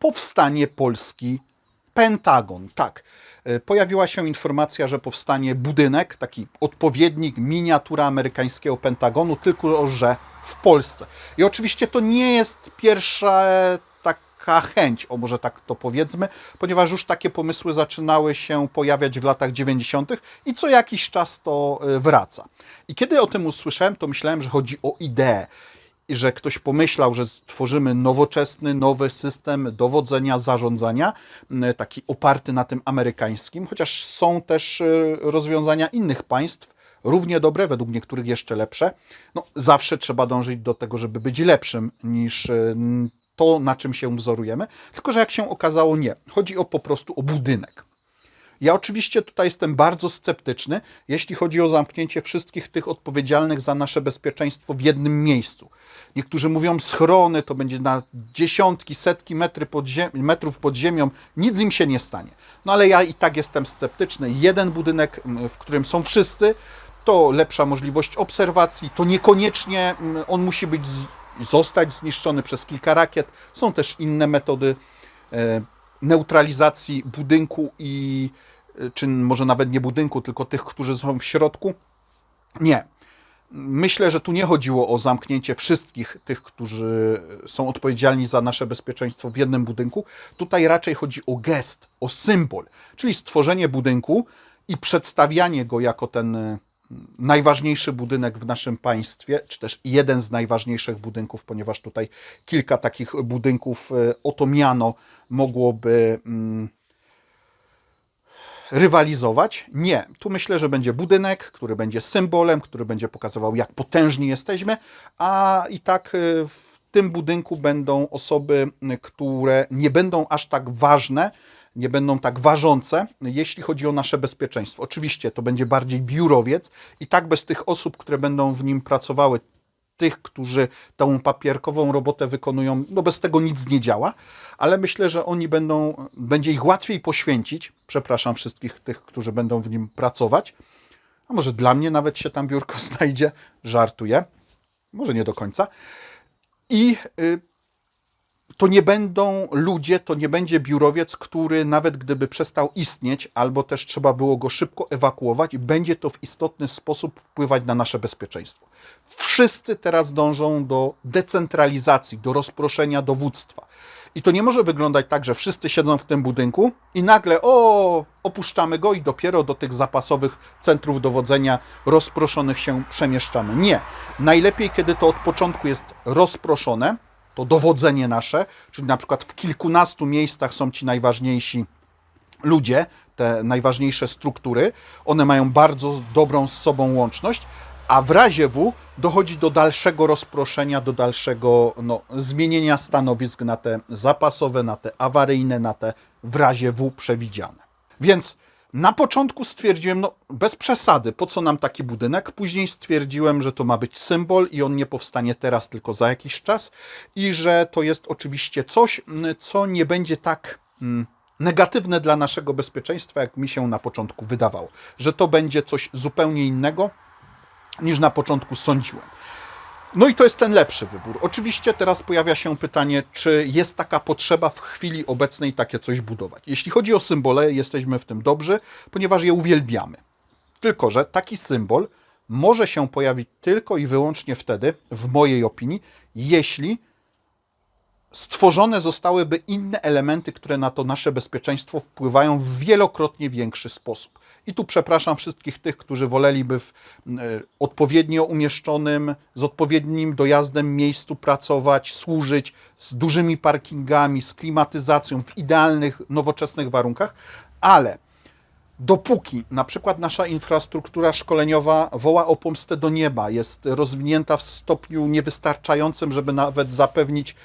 powstanie Polski Pentagon. Tak, e, pojawiła się informacja, że powstanie budynek, taki odpowiednik, miniatura amerykańskiego Pentagonu, tylko że w Polsce. I oczywiście to nie jest pierwsza e, taka chęć, o może tak to powiedzmy, ponieważ już takie pomysły zaczynały się pojawiać w latach 90. i co jakiś czas to e, wraca. I kiedy o tym usłyszałem, to myślałem, że chodzi o ideę i że ktoś pomyślał, że stworzymy nowoczesny, nowy system dowodzenia, zarządzania, taki oparty na tym amerykańskim, chociaż są też y, rozwiązania innych państw, równie dobre, według niektórych jeszcze lepsze. No, zawsze trzeba dążyć do tego, żeby być lepszym niż y, to, na czym się wzorujemy, tylko że jak się okazało, nie. Chodzi o po prostu o budynek. Ja oczywiście tutaj jestem bardzo sceptyczny, jeśli chodzi o zamknięcie wszystkich tych odpowiedzialnych za nasze bezpieczeństwo w jednym miejscu. Niektórzy mówią schrony, to będzie na dziesiątki, setki metry pod metrów pod ziemią, nic im się nie stanie. No ale ja i tak jestem sceptyczny. Jeden budynek, w którym są wszyscy, to lepsza możliwość obserwacji, to niekoniecznie on musi być, zostać zniszczony przez kilka rakiet. Są też inne metody e, neutralizacji budynku i e, czy może nawet nie budynku, tylko tych, którzy są w środku. Nie. Myślę, że tu nie chodziło o zamknięcie wszystkich tych, którzy są odpowiedzialni za nasze bezpieczeństwo w jednym budynku. Tutaj raczej chodzi o gest, o symbol, czyli stworzenie budynku i przedstawianie go jako ten e, najważniejszy budynek w naszym państwie, czy też jeden z najważniejszych budynków, ponieważ tutaj kilka takich budynków e, oto miano mogłoby mm, rywalizować. Nie. Tu myślę, że będzie budynek, który będzie symbolem, który będzie pokazywał, jak potężni jesteśmy, a i tak y, w tym budynku będą osoby, które nie będą aż tak ważne, nie będą tak ważące, jeśli chodzi o nasze bezpieczeństwo. Oczywiście to będzie bardziej biurowiec i tak bez tych osób, które będą w nim pracowały, tych, którzy tą papierkową robotę wykonują, no bez tego nic nie działa, ale myślę, że oni będą, będzie ich łatwiej poświęcić, przepraszam wszystkich tych, którzy będą w nim pracować, a może dla mnie nawet się tam biurko znajdzie, żartuję, może nie do końca. I y, to nie będą ludzie, to nie będzie biurowiec, który nawet gdyby przestał istnieć, albo też trzeba było go szybko ewakuować, będzie to w istotny sposób wpływać na nasze bezpieczeństwo. Wszyscy teraz dążą do decentralizacji, do rozproszenia dowództwa. I to nie może wyglądać tak, że wszyscy siedzą w tym budynku i nagle, o, opuszczamy go i dopiero do tych zapasowych centrów dowodzenia rozproszonych się przemieszczamy. Nie. Najlepiej, kiedy to od początku jest rozproszone, to dowodzenie nasze, czyli na przykład w kilkunastu miejscach są ci najważniejsi ludzie, te najważniejsze struktury, one mają bardzo dobrą z sobą łączność, a w razie W dochodzi do dalszego rozproszenia, do dalszego no, zmienienia stanowisk na te zapasowe, na te awaryjne, na te w razie W przewidziane. Więc na początku stwierdziłem, no bez przesady, po co nam taki budynek? Później stwierdziłem, że to ma być symbol i on nie powstanie teraz, tylko za jakiś czas i że to jest oczywiście coś, mm, co nie będzie tak mm, negatywne dla naszego bezpieczeństwa, jak mi się na początku wydawało. Że to będzie coś zupełnie innego, niż na początku sądziłem. No i to jest ten lepszy wybór. Oczywiście teraz pojawia się pytanie, czy jest taka potrzeba w chwili obecnej takie coś budować. Jeśli chodzi o symbole, jesteśmy w tym dobrzy, ponieważ je uwielbiamy. Tylko, że taki symbol może się pojawić tylko i wyłącznie wtedy, w mojej opinii, jeśli stworzone zostałyby inne elementy, które na to nasze bezpieczeństwo wpływają w wielokrotnie większy sposób. I tu przepraszam wszystkich tych, którzy woleliby w e, odpowiednio umieszczonym, z odpowiednim dojazdem miejscu pracować, służyć, z dużymi parkingami, z klimatyzacją, w idealnych, nowoczesnych warunkach, ale dopóki na przykład nasza infrastruktura szkoleniowa woła o pomstę do nieba, jest rozwinięta w stopniu niewystarczającym, żeby nawet zapewnić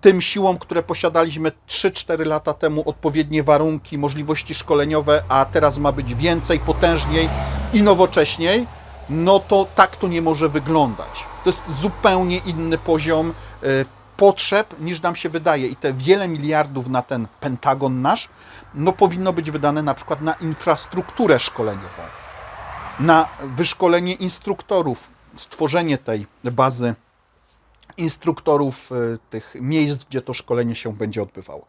tym siłom, które posiadaliśmy 3-4 lata temu, odpowiednie warunki, możliwości szkoleniowe, a teraz ma być więcej, potężniej i nowocześniej, no to tak to nie może wyglądać. To jest zupełnie inny poziom e, potrzeb niż nam się wydaje i te wiele miliardów na ten Pentagon nasz, no powinno być wydane na przykład na infrastrukturę szkoleniową, na wyszkolenie instruktorów, stworzenie tej bazy instruktorów y, tych miejsc, gdzie to szkolenie się będzie odbywało.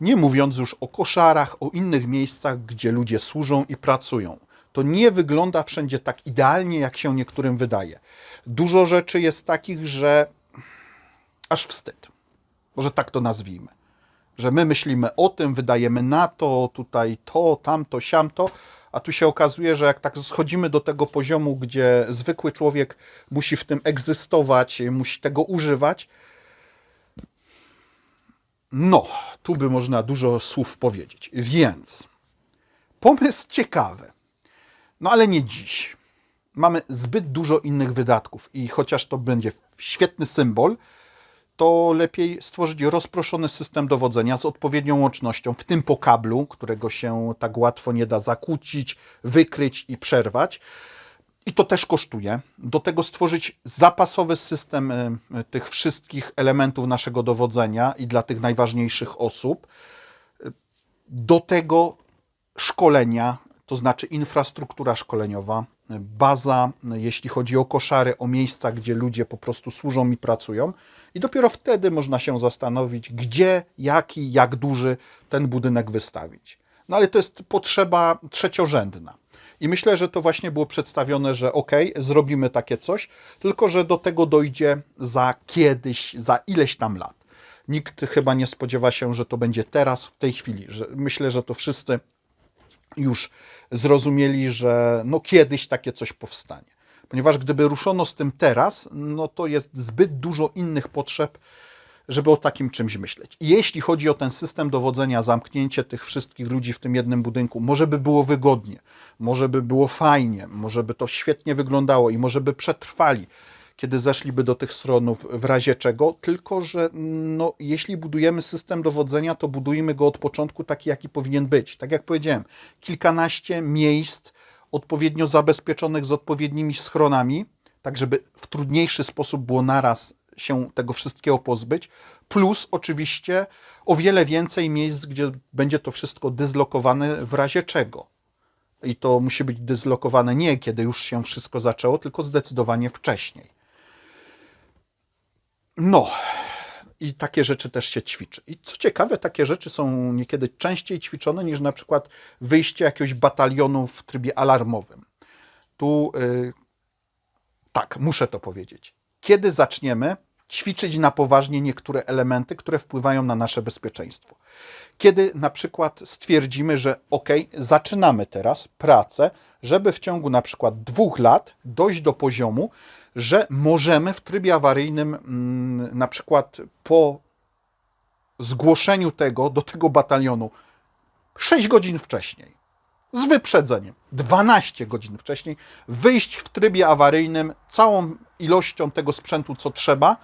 Nie mówiąc już o koszarach, o innych miejscach, gdzie ludzie służą i pracują. To nie wygląda wszędzie tak idealnie, jak się niektórym wydaje. Dużo rzeczy jest takich, że aż wstyd. Może tak to nazwijmy. Że my myślimy o tym, wydajemy na to, tutaj to, tamto, siamto, a tu się okazuje, że jak tak schodzimy do tego poziomu, gdzie zwykły człowiek musi w tym egzystować, musi tego używać, no, tu by można dużo słów powiedzieć. Więc pomysł ciekawy, no ale nie dziś. Mamy zbyt dużo innych wydatków i chociaż to będzie świetny symbol, to lepiej stworzyć rozproszony system dowodzenia z odpowiednią łącznością, w tym po kablu, którego się tak łatwo nie da zakłócić, wykryć i przerwać. I to też kosztuje. Do tego stworzyć zapasowy system y, y, tych wszystkich elementów naszego dowodzenia i dla tych najważniejszych osób. Do tego szkolenia, to znaczy infrastruktura szkoleniowa, baza, jeśli chodzi o koszary, o miejsca, gdzie ludzie po prostu służą i pracują. I dopiero wtedy można się zastanowić, gdzie, jaki, jak duży ten budynek wystawić. No ale to jest potrzeba trzeciorzędna. I myślę, że to właśnie było przedstawione, że ok, zrobimy takie coś, tylko że do tego dojdzie za kiedyś, za ileś tam lat. Nikt chyba nie spodziewa się, że to będzie teraz, w tej chwili. Że myślę, że to wszyscy już zrozumieli, że no kiedyś takie coś powstanie. Ponieważ gdyby ruszono z tym teraz, no to jest zbyt dużo innych potrzeb, żeby o takim czymś myśleć. I jeśli chodzi o ten system dowodzenia, zamknięcie tych wszystkich ludzi w tym jednym budynku, może by było wygodnie, może by było fajnie, może by to świetnie wyglądało i może by przetrwali, kiedy zeszliby do tych stronów w razie czego, tylko że no, jeśli budujemy system dowodzenia, to budujmy go od początku taki, jaki powinien być. Tak jak powiedziałem, kilkanaście miejsc odpowiednio zabezpieczonych z odpowiednimi schronami, tak żeby w trudniejszy sposób było naraz się tego wszystkiego pozbyć, plus oczywiście o wiele więcej miejsc, gdzie będzie to wszystko dyslokowane w razie czego. I to musi być dyslokowane nie kiedy już się wszystko zaczęło, tylko zdecydowanie wcześniej. No, i takie rzeczy też się ćwiczy. I co ciekawe, takie rzeczy są niekiedy częściej ćwiczone niż na przykład wyjście jakiegoś batalionu w trybie alarmowym. Tu y, tak, muszę to powiedzieć. Kiedy zaczniemy ćwiczyć na poważnie niektóre elementy, które wpływają na nasze bezpieczeństwo? Kiedy na przykład stwierdzimy, że ok, zaczynamy teraz pracę, żeby w ciągu na przykład dwóch lat dojść do poziomu, że możemy w trybie awaryjnym mm, na przykład po zgłoszeniu tego do tego batalionu 6 godzin wcześniej, z wyprzedzeniem, 12 godzin wcześniej, wyjść w trybie awaryjnym całą ilością tego sprzętu, co trzeba,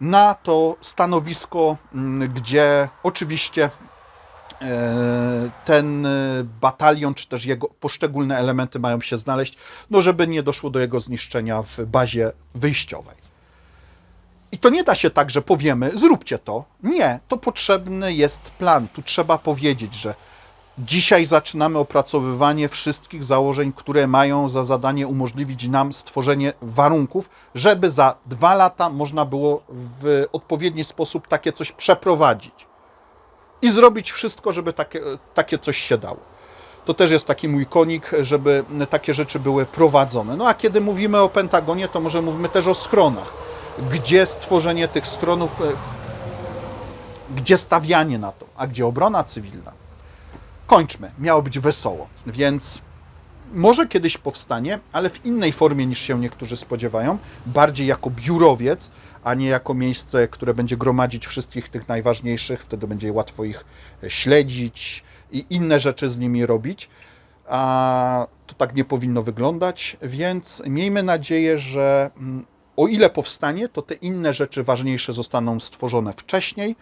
na to stanowisko, mm, gdzie oczywiście ten e, batalion, czy też jego poszczególne elementy mają się znaleźć, no żeby nie doszło do jego zniszczenia w bazie wyjściowej. I to nie da się tak, że powiemy, zróbcie to. Nie, to potrzebny jest plan. Tu trzeba powiedzieć, że dzisiaj zaczynamy opracowywanie wszystkich założeń, które mają za zadanie umożliwić nam stworzenie warunków, żeby za dwa lata można było w odpowiedni sposób takie coś przeprowadzić. I zrobić wszystko, żeby takie, takie coś się dało. To też jest taki mój konik, żeby takie rzeczy były prowadzone. No a kiedy mówimy o Pentagonie, to może mówmy też o schronach. Gdzie stworzenie tych schronów, e, gdzie stawianie na to, a gdzie obrona cywilna. Kończmy, miało być wesoło, więc może kiedyś powstanie, ale w innej formie niż się niektórzy spodziewają, bardziej jako biurowiec, a nie jako miejsce, które będzie gromadzić wszystkich tych najważniejszych, wtedy będzie łatwo ich śledzić i inne rzeczy z nimi robić. A to tak nie powinno wyglądać, więc miejmy nadzieję, że mm, o ile powstanie, to te inne rzeczy ważniejsze zostaną stworzone wcześniej.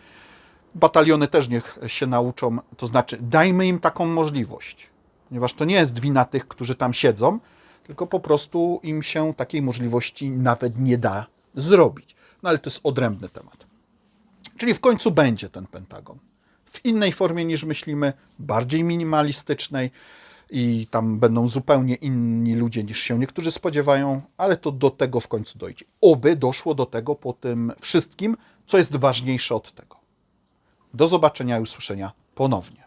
Bataliony też niech się nauczą, to znaczy dajmy im taką możliwość, ponieważ to nie jest wina tych, którzy tam siedzą, tylko po prostu im się takiej możliwości nawet nie da zrobić. No ale to jest odrębny temat. Czyli w końcu będzie ten Pentagon. W innej formie niż myślimy, bardziej minimalistycznej. i tam będą zupełnie inni ludzie niż się niektórzy spodziewają, ale to do tego w końcu dojdzie. Oby doszło do tego po tym wszystkim, co jest ważniejsze od tego. Do zobaczenia i usłyszenia ponownie.